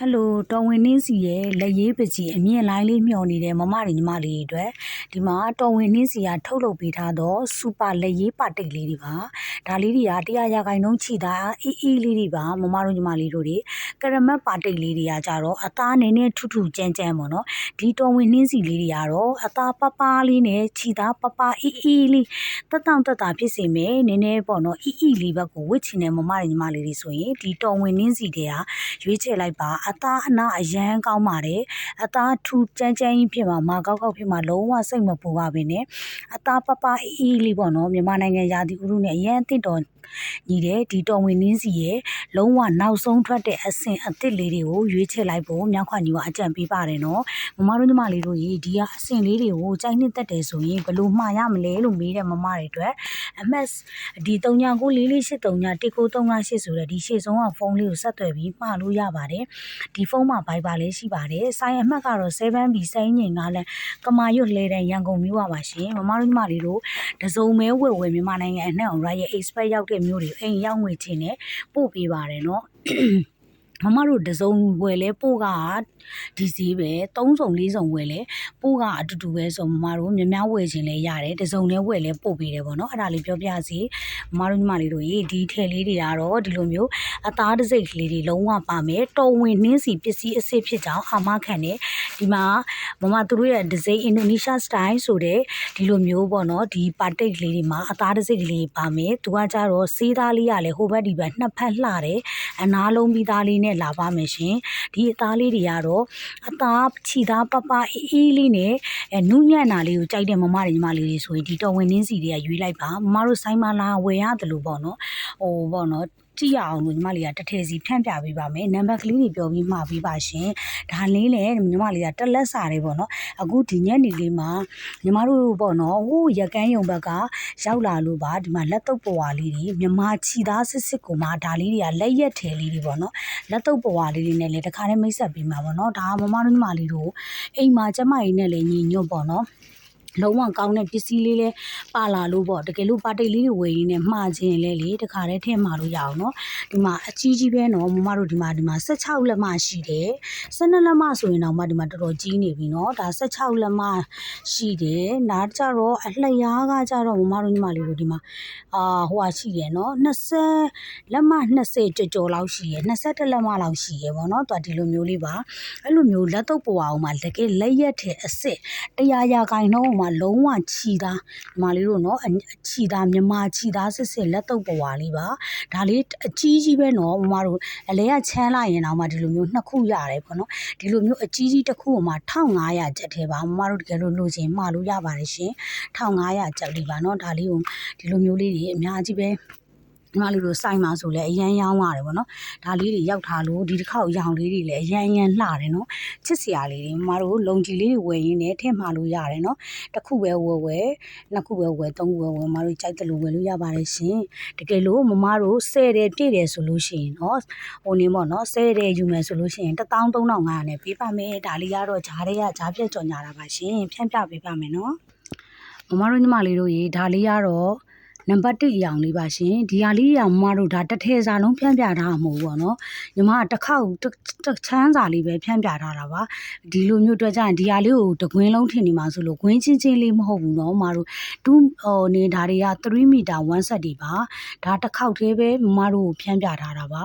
ဟယ်လိုတော်ဝင်နှင်းစီရဲ့လက်ရေးပကြီးအမြင့်လိုင်းလေးမျှော်နေတဲ့မမတွေညီမလေးတွေအတွက်ဒီမှာတော်ဝင်နှင်းစီကထုတ်လုပ်ပေးထားသောစူပါလက်ရေးပါတိတ်လေးတွေပါဒါလေးတွေက100ရာခိုင်နှုန်းချီတာအီအီလေးတွေပါမမတို့ညီမလေးတို့တွေကရမတ်ပါတိတ်လေးတွေကကြတော့အသားနည်းနည်းထူးထူးကြမ်းကြမ်းပေါ့နော်ဒီတော်ဝင်နှင်းစီလေးတွေကတော့အသားပပလေးနဲ့ချီတာပပအီအီလေးတက်တောင့်တက်တာဖြစ်စေမယ်နည်းနည်းပေါ့နော်အီအီလေးဘက်ကိုဝစ်ချင်တဲ့မမတွေညီမလေးတွေဆိုရင်ဒီတော်ဝင်နှင်းစီတွေကရွေးချယ်လိုက်ပါအသားအနာအရန်ကောင်းပါတယ်အသားထူကြမ်းကြမ်းကြီးဖြစ်မှာမာကောက်ကောက်ဖြစ်မှာလုံးဝစိတ်မပူပါဘဲနဲ့အသားပပအေးအေးလေးပေါ့နော်မြန်မာနိုင်ငံရာသီဥတုနဲ့အရန်အသင့်တော်ညီတဲ့ဒီတော်ဝင်နင်းစီရဲ့လုံးဝနောက်ဆုံးထွက်တဲ့အဆင့်အသစ်လေးတွေကိုရွေးချယ်လိုက်ဖို့မြောက်ခွညီကအကြံပေးပါတယ်နော်မမတို့ညီမလေးတို့ရေဒီကအဆင့်လေးတွေကိုကြိုက်နှစ်သက်တယ်ဆိုရင်ဘယ်လိုမှားရမလဲလို့မေးတဲ့မမတွေအတွက်အမတ်ဒီ39944839 1938ဆိုတဲ့ဒီရှေ့ဆုံးကဖုန်းလေးကိုဆက်သွယ်ပြီးမှားလို့ရပါတယ်ဒီဖုန်းမှာ Viber လေးရှိပါတယ်ဆိုင်အမှတ်ကတော့ 7B စိုင်းငင်ကလည်းကမာရွတ်လဲတဲ့ရန်ကုန်မြို့ပါပါရှင်မမတို့ညီမလေးတို့တစုံမဲဝယ်ဝယ်မြန်မာနိုင်ငံအနှံ့ Royal Express ရောက်တဲ့မြို့တွေအိမ်ရောက်ငွေချင်းနဲ့ပို့ပေးပါတယ်နော် မမတို့တစုံဝယ်လဲပို့ကဒီစီးပဲ၃စုံ၄စုံဝယ်လဲပို့ကအတူတူပဲဆိုမမတို့များများဝယ်ခြင်းလဲရတယ်တစုံနဲ့ဝယ်လဲပို့ပေးတယ်ပေါ့နော်အဲ့ဒါလေးပြောပြစီမမတို့ညီမလေးတို့ရေဒီထဲလေးတွေကတော့ဒီလိုမျိုးအသားတစိတ်ကလေးတွေလုံးဝပါမယ်တော်ဝင်နှင်းစီပစ္စည်းအစ်စ်ဖြစ်ကြောင်းအာမခံတယ်ဒီမှာမမတို့ရဲ့ဒစိအင်ဒိုနီးရှားစတိုင်ဆိုတဲ့ဒီလိုမျိုးပေါ့နော်ဒီပါတိတ်ကလေးတွေမှာအသားတစိတ်ကလေးပါမယ်သူကကြတော့စေးသားလေးကလည်းဟိုဘက်ဒီဘက်နှစ်ဖက်လှတယ်အနာလုံးပြီးသားလေးနဲ့လာပါမယ်ရှင်ဒီအသားလေးတွေကတော့အသားခြီသားပပအေးအေးလေးနဲ့အဲနုညံ့တာလေးကိုကြိုက်တဲ့မမတွေညီမလေးတွေဆိုရင်ဒီတော်ဝင်နှင်းစီတွေကရွေးလိုက်ပါမမတို့ဆိုင်မလာဝယ်ရတယ်လို့ပေါ့နော်ဟိုပေါ့နော် ကြည့်ရအောင်လို့ညီမလေးကတစ်ထည်စီဖြန့်ပြပေးပါမယ်နံပါတ်ကလေးတွေပြောပြီးမှာပေးပါရှင်ဒါလေးလည်းညီမလေးကတက်လက်စာတွေပေါ့နော်အခုဒီညနေလေးမှာညီမတို့ပေါ့နော်ဟိုရကန်းယုံဘက်ကရောက်လာလို့ပါဒီမှာလက်တုပ်ပွားလေးတွေမြမချီသားစစ်စစ်ကိုမှဒါလေးတွေကလက်ရက်ထဲလေးတွေပေါ့နော်လက်တုပ်ပွားလေးတွေနဲ့လည်းတခါတည်းမိတ်ဆက်ပေးမှာပေါ့နော်ဒါမမတို့ညီမလေးတို့အိမ်မှာကျမကြီးနဲ့လည်းညီညွတ်ပေါ့နော် လုံးဝကောင်းတဲ့ပစ္စည်းလေးလေးပါလာလို့ပေါ့တကယ်လို့ပါတိတ်လေးတွေဝယ်ရင်းနဲ့မှားခြင်းလဲလေတခါတည်းထည့်မှာလို့ရအောင်နော်ဒီမှာအကြီးကြီးပဲနော်မမတို့ဒီမှာဒီမှာ16လက်မရှိတယ်12လက်မဆိုရင်တော့မှဒီမှာတော်တော်ကြီးနေပြီနော်ဒါ16လက်မရှိတယ်နားကြတော့အလျားကကြတော့မမတို့ညီမလေးတို့ဒီမှာအာဟိုဟာရှိတယ်နော်20လက်မ20ကြော်ကြော်လောက်ရှိရယ်21လက်မလောက်ရှိရယ်ပေါ့နော်သူကဒီလိုမျိုးလေးပါအဲ့လိုမျိုးလက်တော့ပွားအောင်မှတကယ်လက်ရက်ထဲအစ်စ်တရားရာခိုင်နှုန်းမှာလုံးဝခြီသားဒီမှာလေးတို့နော်ခြီသားမြမခြီသားစစ်စစ်လက်တော့ပွားလေးပါဒါလေးအကြီးကြီးပဲနော်မမတို့အလဲကချမ်းလိုက်ရင်တော့မှဒီလိုမျိုးနှစ်ခုရတယ်ပေါ့နော်ဒီလိုမျိုးအကြီးကြီးတစ်ခုမှ1500ကျပ်ထဲပါမမတို့တကယ်လို့လိုချင်မှာလို့ရပါတယ်ရှင်1500ကျပ်လေးပါနော်ဒါလေးကိုဒီလိုမျိုးလေးတွေအများကြီးပဲ ဒီမလေးတို့စိုက်မှာဆိုလဲအရန်ရောင်းရတယ်ပေါ့နော်ဒါလေးတွေရောက်ထားလို့ဒီတစ်ခေါက်ရောင်လေးတွေလည်းအရန်အရန်လှတယ်နော်ချစ်စရာလေးတွေမမတို့လုံကြီးလေးတွေဝယ်ရင်းနဲ့ထည့်မှာလို့ရတယ်နော်တစ်ခုပဲဝယ်ဝယ်နှစ်ခုပဲဝယ်သုံးခုပဲဝယ်မမတို့ကြိုက်တယ်လို့ဝယ်လို့ရပါတယ်ရှင်တကယ်လို့မမတို့ဆယ်တယ်ပြည့်တယ်ဆိုလို့ရှိရင်နော်ဟိုနေပေါ့နော်ဆယ်တယ်ယူမယ်ဆိုလို့ရှိရင်13500နဲ့ပေးပါမယ်ဒါလေးကတော့ဂျားတွေကဂျားပြက်ကြော်ညာတာပါရှင်ဖြန့်ပြပေးပါမယ်နော်မမတို့ညီမလေးတို့ရေဒါလေးကတော့ နံပါတ်1အရောင်လေးပါရှင်ဒီဟာလေးရောင်မတို့ဒါတစ်ထည်စာလုံးဖြန့်ပြထားမှာမဟုတ်ဘူးပေါ့နော်ညီမကတစ်ခေါက်တစ်ချမ်းစာလေးပဲဖြန့်ပြထားတာပါဒီလိုမျိုးတွေ့ကြရင်ဒီဟာလေးကိုတကွင်းလုံးထင်နေမှာဆိုလို့ကွင်းချင်းချင်းလေးမဟုတ်ဘူးနော်မတို့2ဟိုနေဒါတွေက3မီတာ1ဆက်တွေပါဒါတစ်ခေါက်သေးပဲမမတို့ကိုဖြန့်ပြထားတာပါ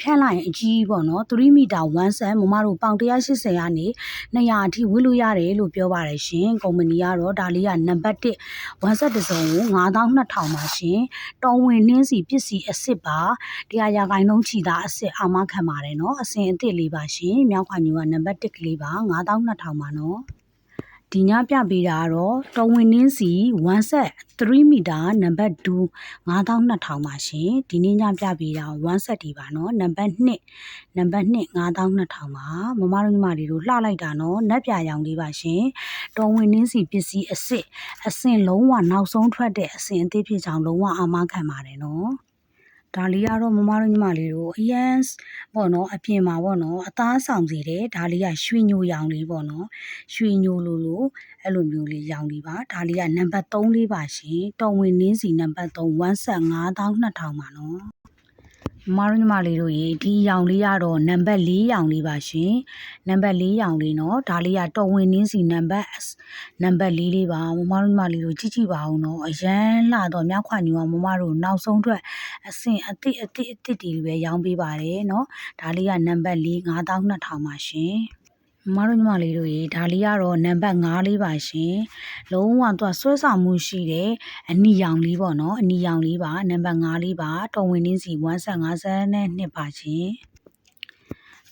ဖြန့်လိုက်ရင်အကြီးပေါ့နော်3မီတာ1ဆက်မမတို့ပေါင်180ကနေ200အထိဝစ်လို့ရတယ်လို့ပြောပါတယ်ရှင်ကုမ္ပဏီကတော့ဒါလေးကနံပါတ်1 1ဆက်တစ်စုံကို9200ပါရှင်တော်ဝင်နှင်းစီပစ္စည်းအစ်စ်ပါတရားရာခိုင်နှုန်းချီတာအစ်စ်အာမခံပါတယ်နော်အစင်အစ်စ်လေးပါရှင်မြောက်ခွာညူကနံပါတ်1ကလေးပါ9200ပါနော် ဒီညပြပေးတာကတော့တော်ဝင်နှင်းစီ1 set 3မီတာနံပါတ်2 9200ပါရှင်ဒီနေ့ညပြပေးတာ1 set ဒီပါနော်နံပါတ်2နံပါတ်2 9200ပါမမတို့ညီမတွေတို့လှလိုက်တာနော်နက်ပြရောင်လေးပါရှင်တော်ဝင်နှင်းစီပစ္စည်းအစ်စ်အစင်လုံးဝနောက်ဆုံးထွက်တဲ့အစင်အသေးဖြစ်ကြောင်လုံးဝအာမခံပါတယ်နော် ဒါလေးကတော့မမတို့ညီမလေးတို့အရန်ပေါ့နော်အပြင်မှာပေါ့နော်အသားဆောင်စီတယ်ဒါလေးကရွှေညိုရောင်လေးပေါ့နော်ရွှေညိုလိုလိုအဲ့လိုမျိုးလေးရောင်လေးပါဒါလေးကနံပါတ်3လေးပါရှင်တော်ဝင်နင်းစီနံပါတ်3 1ဆက်9200ပါနော် မမတို့ညီမလေးတို့ရေဒီရောင်လေးကတော့နံပါတ်၄ရောင်လေးပါရှင်နံပါတ်၄ရောင်လေးနော်ဒါလေးကတော်ဝင်နင်းစီနံပါတ်နံပါတ်၄လေးပါမမတို့ညီမလေးတို့ကြည့်ကြည့်ပါအောင်နော်အရန်လာတော့မြောက်ခွညူအောင်မမတို့နောက်ဆုံးထွက်အဆင့်အစ်စ်အစ်စ်အစ်စ်တီပဲရောင်းပေးပါတယ်နော်ဒါလေးကနံပါတ်၄9200ပါရှင် မမတို့ညီမလေးတို့ရေဒါလေးကတော့နံပါတ်5လေးပါရှင်လုံးဝသူကဆွဲဆောင်မှုရှိတယ်အနီရောင်လေးပေါ့နော်အနီရောင်လေးပါနံပါတ်5လေးပါတော်ဝင်နှင်းစီ155နဲ့နှစ်ပါရှင်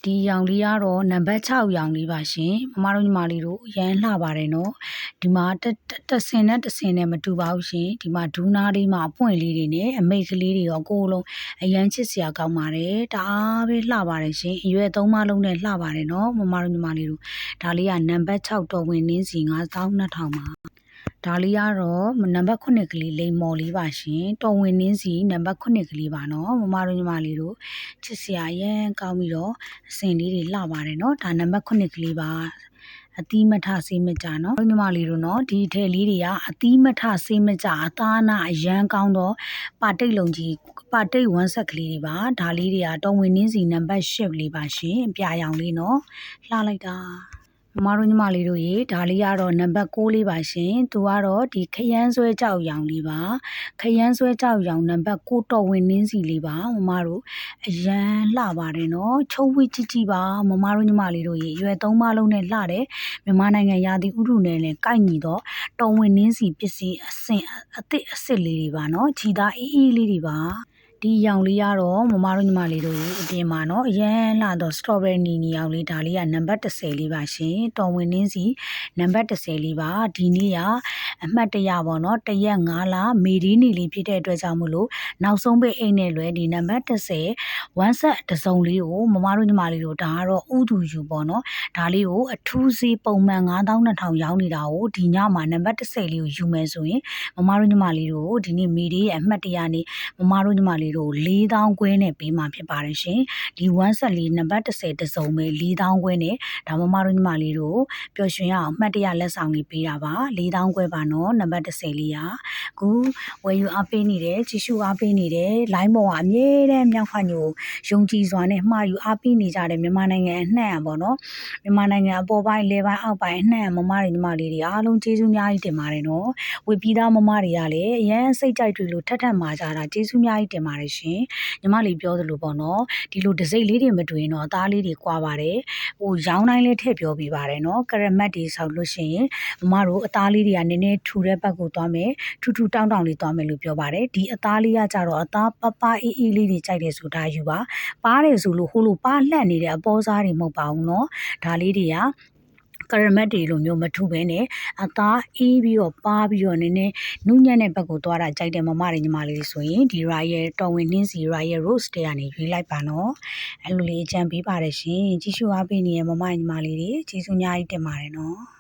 ဒီရောင်လေးကတော့နံပါတ်6ရောင်လေးပါရှင်မမတို့ညီမလေးတို့အရန်လှပါတယ်နော်ဒီမှာတတဆင်နဲ့တဆင်နဲ့မတူပါဘူးရှင်ဒီမှာဒူးနာလေးမှာအပွင့်လေးတွေနဲ့အမိတ်ကလေးတွေရောအကိုလုံးအရန်ချစ်စရာကောင်းပါတယ်တအားပဲလှပါတယ်ရှင်အရွယ်သုံးမလုံးနဲ့လှပါတယ်နော်မမတို့ညီမလေးတို့ဒါလေးကနံပါတ်6တော်ဝင်နှင်းစီ9200ပါ ဒါလေးကတော့နံပါတ်9ကလေးလိမ်မော်လေးပါရှင်တော်ဝင်နှင်းစီနံပါတ်9ကလေးပါနော်မမတို့ညီမလေးတို့ချစ်စရာရန်ကောင်းပြီးတော့အစင်လေးတွေလှပါတယ်နော်ဒါနံပါတ်9ကလေးပါအသီးမထဆေးမကြနော်ညီမလေးတို့နော်ဒီထဲလေးတွေကအသီးမထဆေးမကြအသားနာအရန်ကောင်းတော့ပါတိတ်လုံးကြီးပါတိတ်ဝမ်းဆက်ကလေးတွေပါဒါလေးတွေကတော်ဝင်နှင်းစီနံပါတ်10လေးပါရှင်အပြာရောင်လေးနော်လှလိုက်တာ မမတို့ညီမလေးတို့ရေဒါလေးကတော့နံပါတ်6လေးပါရှင်သူကတော့ဒီခရမ်းဆွဲကြောက်ရောင်လေးပါခရမ်းဆွဲကြောက်ရောင်နံပါတ်6တော်ဝင်နှင်းစီလေးပါမမတို့အရန်လှပါတယ်နော်ချုပ်ဝိကြည့်ကြည့်ပါမမတို့ညီမလေးတို့ရေရွယ်သုံးပါလုံးနဲ့လှတယ်မြန်မာနိုင်ငံရာသီဥတုနဲ့လည်းကိုက်ညီတော့တော်ဝင်နှင်းစီပစ္စည်းအဆင့်အသစ်အစ်စ်လေးတွေပါနော်ခြီသားအေးအေးလေးတွေပါ ဒီရောင်လေးကတော့မမတို့ညီမလေးတို့ရေအပြင်မှာနော်အရန်လှတော့ strawberry နီနီရောင်လေးဒါလေးကနံပါတ်30လေးပါရှင်တော်ဝင်နှင်းစီနံပါတ်30လေးပါဒီနေ့ကအမှတ်တရပေါ့နော်တရက်9လမေဒီနီလေးဖြစ်တဲ့အတွက်ကြောင့်မို့လို့နောက်ဆုံးပိတ်အိတ်နဲ့လွဲဒီနံပါတ်30 one set တစ်စုံလေးကိုမမတို့ညီမလေးတို့ဒါကတော့ဥတူယူပေါ့နော်ဒါလေးကိုအထူးဈေးပုံမှန်9200ရောင်းနေတာကိုဒီညမှာနံပါတ်30လေးကိုယူမယ်ဆိုရင်မမတို့ညီမလေးတို့ဒီနေ့မေဒီရဲ့အမှတ်တရနေ့မမတို့ညီမလေးတို့4000ခွဲနဲ့ပေးမှာဖြစ်ပါတယ်ရှင်ဒီ one set လေးနံပါတ်30တစ်စုံပဲ4000ခွဲနဲ့ဒါမမတို့ညီမလေးတို့ပျော်ရွှင်ရအောင်အမှတ်တရလက်ဆောင်လေးပေးတာပါ4000ခွဲပါနော်နံပါတ်30လေးကအခုဝယ်ယူအားပေးနေတယ်ကြီးစုအားပေးနေတယ် line ပေါ်ကအမြဲတမ်းမြောက်ဖညိုယုံကြည်စွာနဲ့မှားယူအားပေးနေကြတယ်မြန်မာနိုင်ငံအနှံ့อ่ะပေါ့နော်မြန်မာနိုင်ငံအပေါ်ပိုင်းလေပိုင်းအောက်ပိုင်းအနှံ့မမတွေညီမလေးတွေအားလုံးကျေးဇူးများကြီးတင်ပါတယ်နော်ဝေပြီးသားမမတွေကလည်းအရန်စိတ်ကြိုက်တွေလို့ထက်ထက်မှာကြတာကျေးဇူးများကြီးတင်ပါတယ်ပါတယ်ရှင်ညီမလေးပြောသလိုပေါ့နော်ဒီလိုဒစိမ့်လေးတွေမတွေ့ရင်တော့အသားလေးတွေကွာပါတယ်ဟိုရောင်းတိုင်းလေးထည့်ပြောပြပါတယ်နော်ကရမတ်တွေဆောက်လို့ရှိရင်မမတို့အသားလေးတွေကနည်းနည်းထူတဲ့ဘက်ကိုသွားမယ်ထူထူတောင်းတောင်းလေးသွားမယ်လို့ပြောပါတယ်ဒီအသားလေးကကြတော့အသားပပအေးအေးလေးတွေကြိုက်တယ်ဆိုတာယူပါပါတယ်ဆိုလို့ဟိုလိုပါလှက်နေတဲ့အပေါ်စားတွေမဟုတ်ပါဘူးနော်ဒါလေးတွေက ကရမတ်တွေလိုမျိုးမထူဘဲနဲ့အသားအေးပြီးတော့ပါပြီးတော့နည်းနည်းနုညံ့တဲ့ဘက်ကိုသွားတာကြိုက်တယ်မမတွေညီမလေးဆိုရင်ဒီ Royal တော်ဝင်နှင်းစီ Royal Rose တွေကနေရွေးလိုက်ပါနော်အဲ့လိုလေးအကြံပေးပါတယ်ရှင်ကြီးစုအားပေးနေရမမညီမလေးတွေကျေးဇူးအများကြီးတင်ပါတယ်နော်